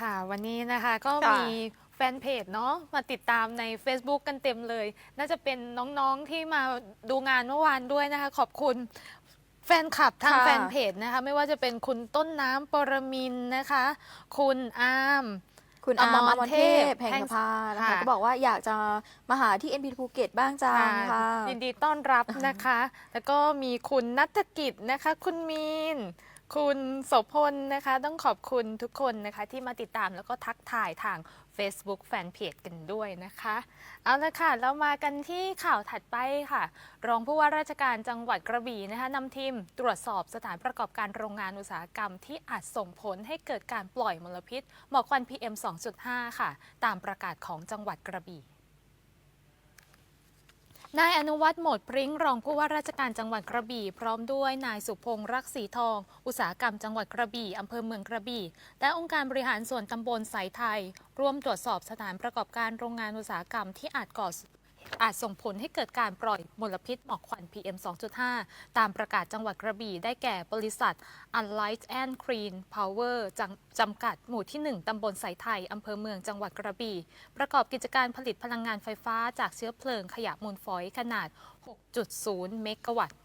ค่ะ วันนี้นะคะก็ค่ะ มีแฟนเพจเนาะมาติดตามใน Facebook กันเต็มเลย น่าจะเป็นน้องๆที่มาดูงานเมื่อวานด้วยนะคะ ขอบคุณแฟนคลับทางค่ะ แฟนเพจนะคะ ไม่ว่าจะเป็นคุณต้นน้ำปรมินทร์นะคะ คุณอาม คุณอามอมรอมรเทพเทพแห่งแห่งสภานะคะ ค่ะ ก็บอกว่าอยากจะมาหาที่ NP ภูเก็ตบ้างจังค่ะ ยินดีต้อนรับนะคะ แล้วก็มีคุณนัฐกิจนะคะ คุณมีน คุณโสพลนะคะ ต้องขอบคุณทุกคนนะคะที่มาติดตามแล้วก็ทักทายทาง Facebook Fanpage กันด้วยนะคะ เอาละค่ะ เรามากันที่ข่าวถัดไปค่ะ รองผู้ว่าราชการจังหวัดกระบี่นะคะนำทีมตรวจสอบสถานประกอบการโรงงานอุตสาหกรรมที่อาจส่งผลให้เกิดการปล่อยมลพิษหมอกควัน PM 2.5 ค่ะ ตามประกาศของจังหวัดกระบี่ นายอนุวัฒน์โหมดพริ้งรองผู้ว่าราชการจังหวัดกระบี่ พร้อมด้วยนายสุพงษ์รักษีทอง อุตสาหกรรมจังหวัดกระบี่อำเภอเมืองกระบี่ และองค์การบริหารส่วนตำบลสายไทย ร่วมตรวจสอบสถานประกอบการโรงงานอุตสาหกรรมที่อาจก่อ อาจส่งผลให้เกิดการปล่อยมลพิษหมอกควัน PM 2.5 ตามประกาศจังหวัดกระบี่ ได้แก่บริษัท Unlight and Clean Power จำจำกัดหมู่ที่ 1 ตำบลสายไทย อำเภอเมืองจังหวัดกระบี่ ประกอบกิจการผลิตพลังงานไฟฟ้าจากเชื้อเพลิงขยะมูลฝอยขนาด 6.0 เมกะวัตต์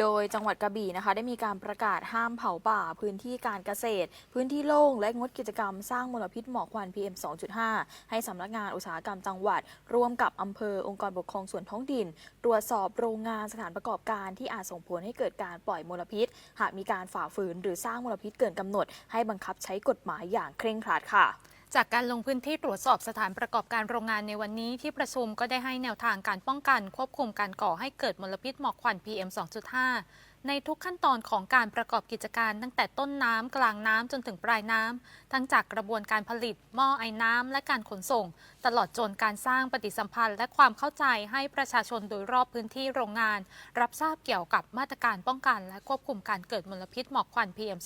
โดยจังหวัดกระบี่นะคะได้มีการประกาศห้ามเผาป่า พื้นที่การเกษตร พื้นที่โล่งและงดกิจกรรมสร้างมลพิษหมอกควัน PM 2.5 ให้สำนักงานอุตสาหกรรมจังหวัด ร่วมกับอำเภอองค์กรปกครองส่วนท้องถิ่น ตรวจสอบโรงงานสถานประกอบการที่อาจส่งผลให้เกิดการปล่อยมลพิษ หากมีการฝ่าฝืนหรือสร้างมลพิษเกินกำหนด ให้บังคับใช้กฎหมายอย่างเคร่งครัดค่ะ จากการลงพื้นที่ตรวจสอบสถานประกอบการโรงงานในวันนี้ที่ประชุมก็ได้ให้แนวทางการป้องกัน ควบคุมการก่อให้เกิดมลพิษหมอกควัน PM 2.5 ในทุกขั้นตอนของการประกอบกิจการ ตั้งแต่ต้นน้ำกลางน้ำจนถึงปลายน้ำทั้งจากกระบวนการผลิต หม้อไอ้น้ำและการขนส่ง ตลอดจนการสร้างปฏิสัมพันธ์ และความเข้าใจให้ประชาชนโดยรอบพื้นที่โรงงาน รับทราบเกี่ยวกับมาตรการป้องกัน และควบคุมการเกิดมลพิษหมอกควัน PM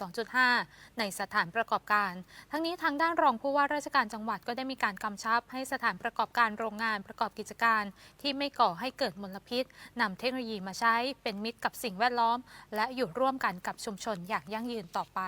2.5 ในสถานประกอบการ ทั้งนี้ทางด้านรองผู้ว่าราชการจังหวัดก็ได้มีการกำชับ ให้สถานประกอบการโรงงานประกอบกิจการ ที่ไม่ก่อให้เกิดมลพิษนำเทคโนโลยีมาใช้เป็นมิตรกับสิ่งแวดล้อมและอยู่ร่วมกันกับชุมชนอย่างยั่งยืนต่อไป